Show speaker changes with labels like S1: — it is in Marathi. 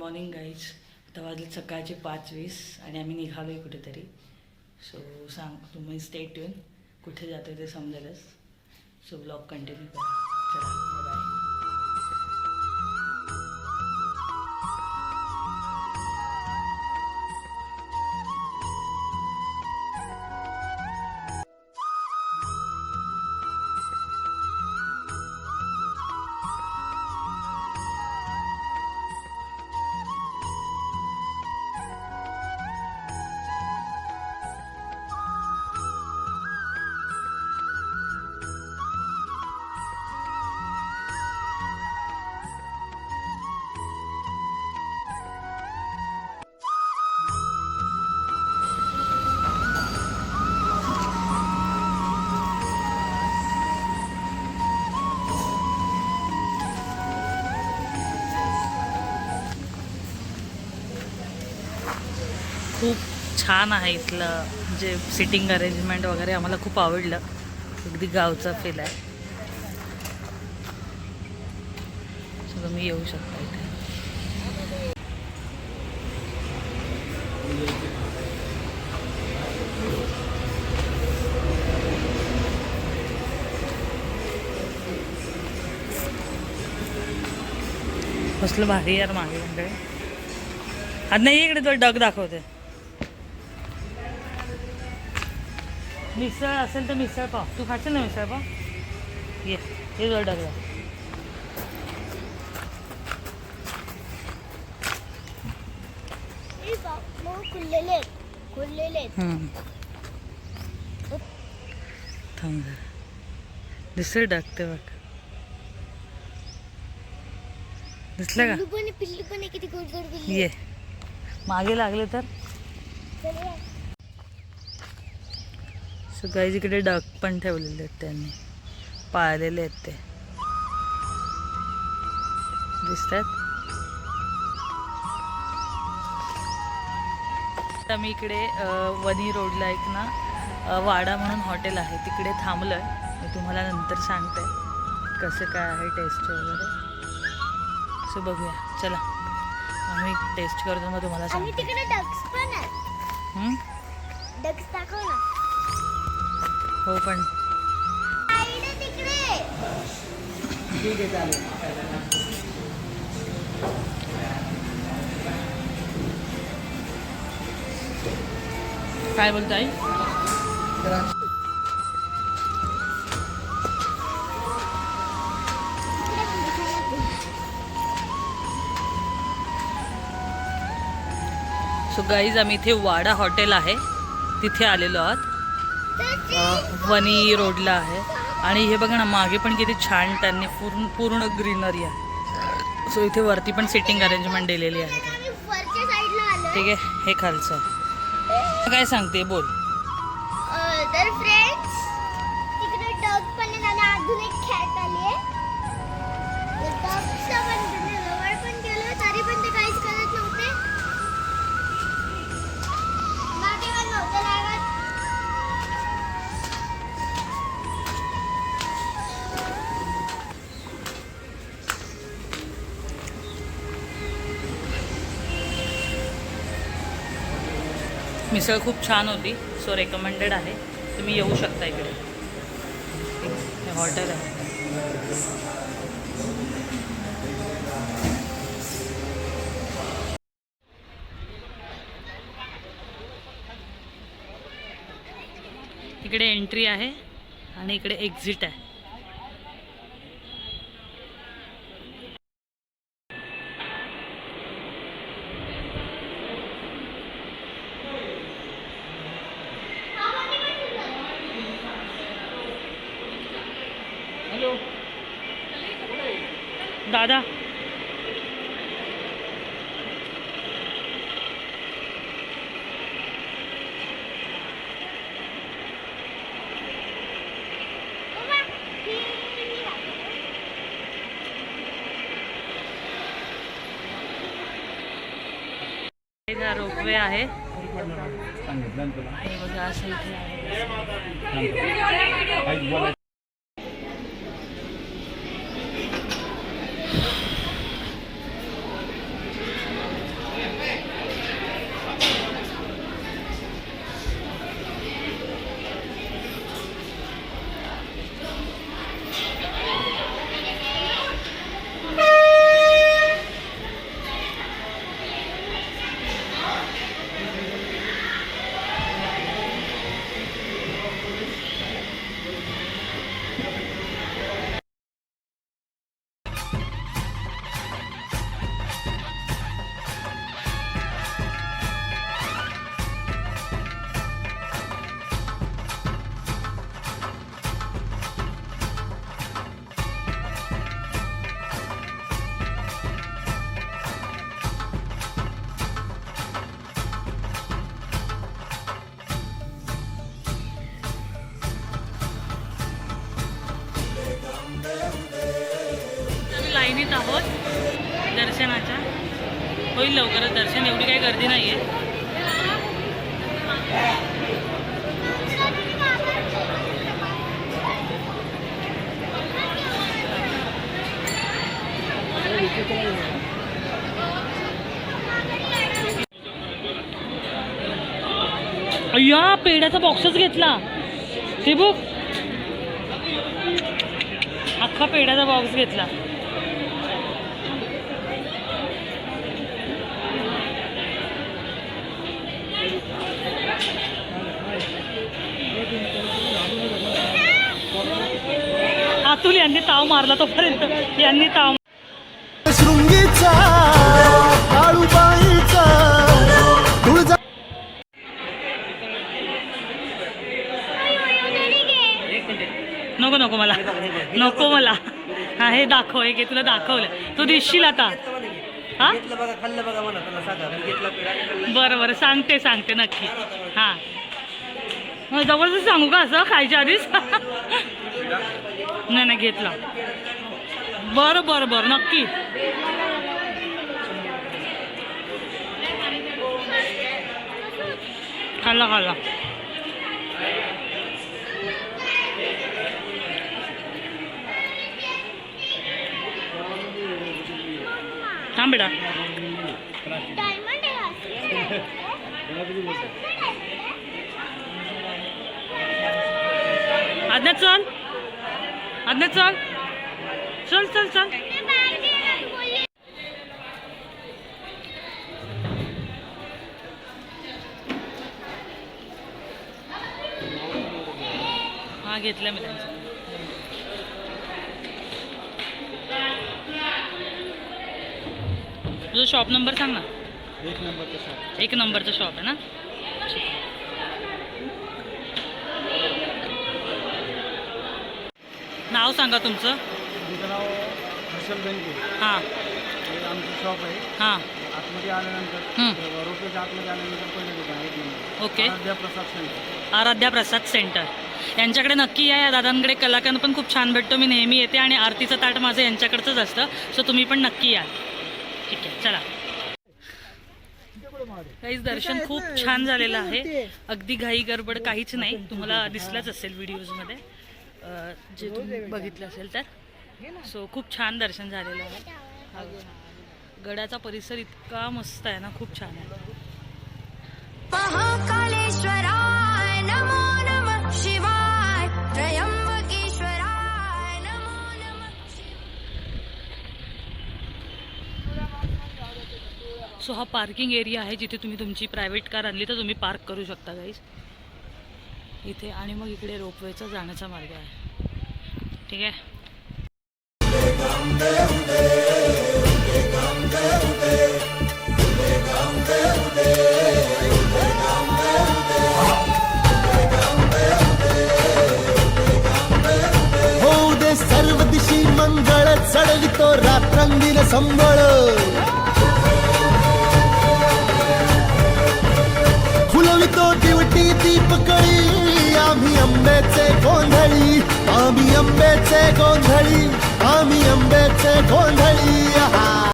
S1: मॉर्निंग गाईज आता वाजले सकाळचे पाच वीस आणि आम्ही निघालो आहे कुठेतरी. सो सांग तुम्ही स्टेट येऊन कुठे जातो ते समजेलच सो ब्लॉग कंटिन्यू करा. चला खूप छान आहे इथलं. जे सिटिंग अरेंजमेंट वगैरे आम्हाला खूप आवडलं. अगदी गावचा फील आहे. तुम्ही येऊ शकता इथे. कसलं भारी यार मागे म्हणजे आज नाही इकडे तो डग दाखवते. मिसळ असेल तर मिसळ पाव तू खाशील ना मिसळ पाव ये हे जो डग दाखव
S2: बघ, मग खुललेले आहेत. खुललेले आहेत.
S1: हम्म. थांब जरा. दिसलं डगते बघ दिसलं का
S2: पिल्लू पण किती गोड गोड पिल्लू
S1: ये मागे लागले तर. सकाळी इकडे डग पण ठेवलेले आहेत त्यांनी. पाळलेले आहेत ते. दिसतात? आता मी इकडे वनी रोडला एक ना वाडा म्हणून हॉटेल आहे. तिकडे थांबलं आहे मी तुम्हाला नंतर सांगते कसं काय आहे टेस्ट वगैरे. सो बघूया. चला. आम्ही टेस्ट करतो मग तुम्हाला सांगते.
S2: डक्स पण आहेत.
S1: हं?
S2: डक्स दाखव ना.
S1: हो पण.
S2: Side आहे
S1: काय बोलताय? सो गाईज आम्ही इथे वाडा हॉटेल आहे. तिथे आलेलो आहोत. अ, वनी रोडला आहे. आणि हे बघा ना मागे पण किती छान त्यांनी पूर्ण पूर्ण ग्रीनरी आहे. सो इथे वरती पण सिटिंग अरेंजमेंट दिलेली आहे. ठीक आहे हे खालचं काय सांगते बोल.
S2: तर फ्रेंड्स तिकडे डग पण आहे आणि अजून एक कॅट आली आहे. डगच्या पण जवळ पण गेलो तरी पण ते काहीच
S1: मिसळ खूप छान होती सो रेकमेंडेड आहे. तुम्ही येऊ शकता इकडे. हे हॉटेल आहे. इकडे एंट्री आहे आणि इकडे एक्झिट आहे. दादा.
S2: ही.
S1: इथे रोपवे आहे. हे बघा असं इथे होईल लवकरच. दर्शन एवढी काही गर्दी नाही आहे अय्या पेढ्याचा बॉक्सच घेतला. हे बघ. अख्खा पेढ्याचा बॉक्स घेतला. अतुल यांनी ताव मारला तोपर्यंत यांनी ताव नको नको मला. नको मला. हा हे दाखव हे घे तुला दाखवलं. तू दिसशील आता. हा. बरं बरं सांगते सांगते नक्की. हां. मग जबरदस्त सांगू का असं? खायच्या आधीच? नाही नाही घेतला. बरं बरं बरं नक्की. खाल्ला खाल्ला. थांब बेटा. आज्ञा चल. आज्ञा चल. चल चल चल. हा घेतलं मी त्यांचं. तुझं शॉप नंबर सांग ना.
S3: एक नंबरचं शॉप
S1: एक नंबरचं शॉप आहे ना ठीक आहे. नाव सांगा तुमचं.
S3: आमचं नाव हर्षल बेनके
S1: हां.
S3: हे आमचं शॉप आहे.
S1: हां.
S3: आतमध्ये आल्यानंतर. रोपेच्या आतमध्ये आल्यानंतर पहिलं दुकान एक number
S1: okay.
S3: Aradhya Prasad centre
S1: Aradhya Prasad centre यांच्याकडे नक्की या या दादांकडे कलाकंद पण खूप छान भेटतो. मी नेहमी येते आणि आरतीचं ताट माझं यांच्याकडचंच असतं. सो तुम्ही पण नक्की या. ठीक आहे चला. काहीच दर्शन खूप छान झालेलं आहे. अगदी घाई गडबड काहीच नाही. तुम्हाला दिसलंच असेल व्हिडिओजमध्ये जे तुम्ही बघितलं असेल तर. सो खूप छान दर्शन झालेलं आहे. गडाचा परिसर इतका मस्त आहे ना खूप छान आहे. सो हा पार्किंग एरिया आहे जिथे तुम्ही तुमची प्रायव्हेट कार आणली तर तुम्ही पार्क करू शकता गाईज इथे आणि मग इकडे रोपवेचा जाण्याचा मार्ग आहे. ठीक आहे?
S4: होऊ दे सर्व दिशी मंगळ चढवितो रात्रंगीन संबळ आंब्याचे गोंधळी आम्ही आंब्याचे गोंधळी आम्ही आंब्याचे गोंधळी